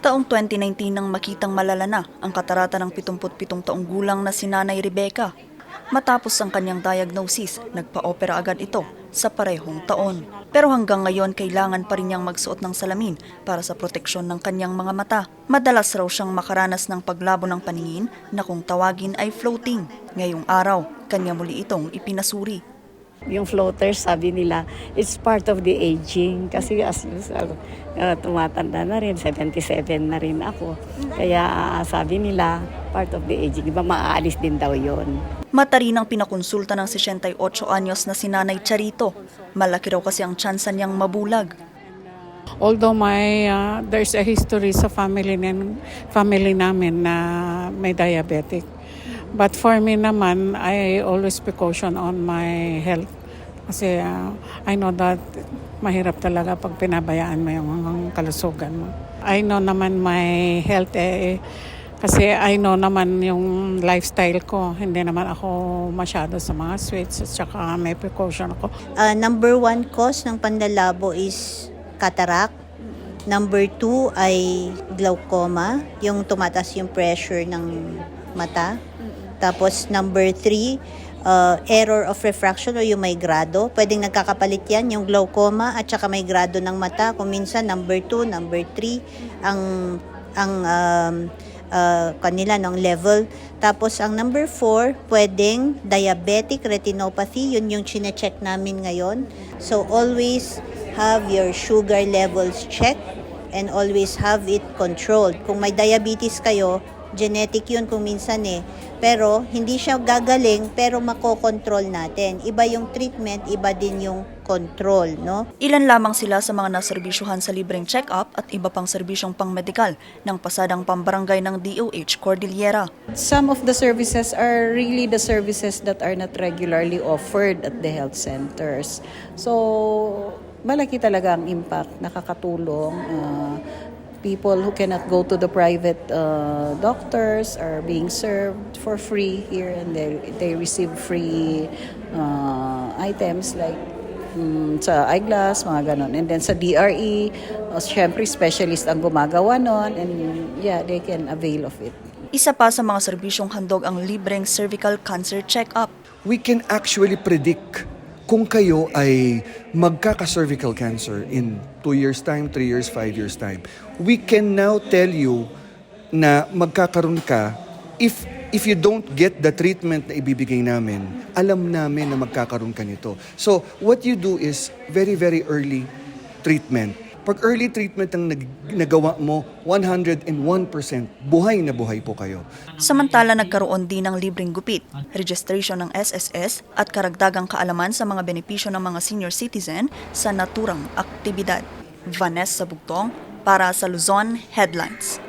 Taong 2019 nang makitang malala na ang katarata ng 77 taong gulang na si Nanay Rebecca. Matapos ang kanyang diagnosis, nagpa-opera agad ito sa parehong taon. Pero hanggang ngayon, kailangan pa rin niyang magsuot ng salamin para sa proteksyon ng kanyang mga mata. Madalas raw siyang makaranas ng paglabo ng paningin na kung tawagin ay floating. Ngayong araw, kanya muli itong ipinasuri. Yung floaters, sabi nila, it's part of the aging. Kasi as usual, uh, tumatanda na rin, 77 na rin ako. Kaya uh, sabi nila, part of the aging. Iba maaalis din daw yon. Matarinang pinakonsulta ng 68 anyos na si Nanay Charito. Malaki raw kasi ang tsansa niyang mabulag. Although my uh, there's a history sa family nin, family namin na may diabetic. But for me naman, I always precaution on my health. Kasi uh, I know that mahirap talaga pag pinabayaan mo yung kalusugan mo. I know naman my health eh, kasi I know naman yung lifestyle ko. Hindi naman ako masyado sa mga sweets at saka may precaution ako. Uh, number one cause ng panlalabo is cataract. Number two ay glaucoma, yung tumataas yung pressure ng mata. Tapos number three, uh, error of refraction o yung may grado. Pwedeng nagkakapalit yan, yung glaucoma at saka may grado ng mata. Kung minsan number two, number three, ang, ang um, uh, kanila ng level. Tapos ang number 4, pwedeng diabetic retinopathy, yun yung chine-check namin ngayon. So always have your sugar levels checked and always have it controlled. Kung may diabetes kayo, genetic yun kung minsan eh. Pero hindi siya gagaling pero makokontrol natin. Iba yung treatment, iba din yung control, no? Ilan lamang sila sa mga naserbisyuhan sa libreng check-up at iba pang serbisyong pangmedikal ng pasadang pambarangay ng DOH Cordillera. Some of the services are really the services that are not regularly offered at the health centers. So, malaki talaga ang impact, nakakatulong. Uh, people who cannot go to the private uh, doctors are being served for free here and they, they receive free uh, items like mm, sa eyeglass, mga ganon. And then sa DRE, uh, syempre specialist ang gumagawa nun and yeah, they can avail of it. Isa pa sa mga serbisyong handog ang libreng cervical cancer check-up. we can actually predict kung kayo ay magkaka-cervical cancer in 2 years time, 3 years, 5 years time. We can now tell you na magkakaroon ka if if you don't get the treatment na ibibigay namin, alam namin na magkakaroon ka nito. So, what you do is very, very early treatment. Pag early treatment ang nag- nagawa mo, 101% buhay na buhay po kayo. Samantala nagkaroon din ng libreng gupit, registration ng SSS at karagdagang kaalaman sa mga benepisyo ng mga senior citizen sa naturang aktibidad. Vanessa Bugtong para sa Luzon Headlines.